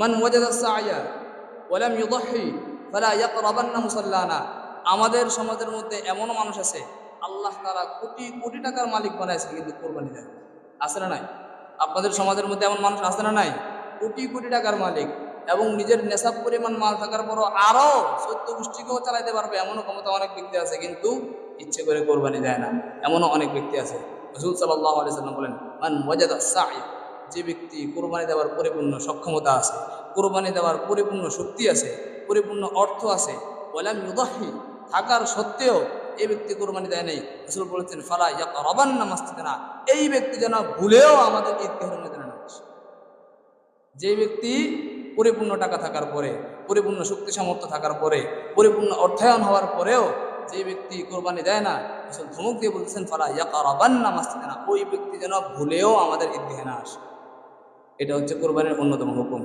মান ওয়াজাদা সাআয়া ওয়ালাম ইউদাহি ফালা ইয়াকরাবান্না মুসাল্লানা। আমাদের সমাজের মধ্যে এমনও মানুষ আছে, আল্লাহ তারা কোটি কোটি টাকার মালিক বানাইছে কিন্তু কোরবানি দেয়। আছে না নাই? আপনাদের সমাজের মধ্যে এমন মানুষ আছে না নাই? কোটি কোটি টাকার মালিক এবং নিজের নেশাব পরিমাণ মাল থাকার পরও আরও সত্য গোষ্ঠীকেও চালাইতে পারবে এমনও ক্ষমতা অনেক ব্যক্তি আছে কিন্তু ইচ্ছে করে কোরবানি দেয় না। এমনও অনেক ব্যক্তি আছে। রসুল সাল্লাহ আলি বলেন, মান ওয়াজাদা সাইয়া যে ব্যক্তি কোরবানি দেওয়ার পরিপূর্ণ সক্ষমতা আছে, কোরবানি দেওয়ার পরিপূর্ণ শক্তি আছে, পরিপূর্ণ অর্থ আছে ওলাম ইউদাহি, থাকার সত্ত্বেও এই ব্যক্তি কোরবানি দেয় নাই রসুল বলেছেন, ফালা ইয়াক রবান্না মাস্তিতে না এই ব্যক্তি যেন ভুলেও আমাদের ঈদগাহের মধ্যে না নামাজ। যে ব্যক্তি পরিপূর্ণ টাকা থাকার পরে, পরিপূর্ণ শক্তি সামর্থ্য থাকার পরে, পরিপূর্ণ অর্থায়ন হওয়ার পরেও যে ব্যক্তি কোরবানি দেয় না ধমক দিয়ে বলতেছেন, ফালা ইয়াক রবান্না মাস্তিতে না ওই ব্যক্তি যেন ভুলেও আমাদের ঈদগাহে না আসে এটা হচ্ছে কোরবানির অন্যতম হুকুম।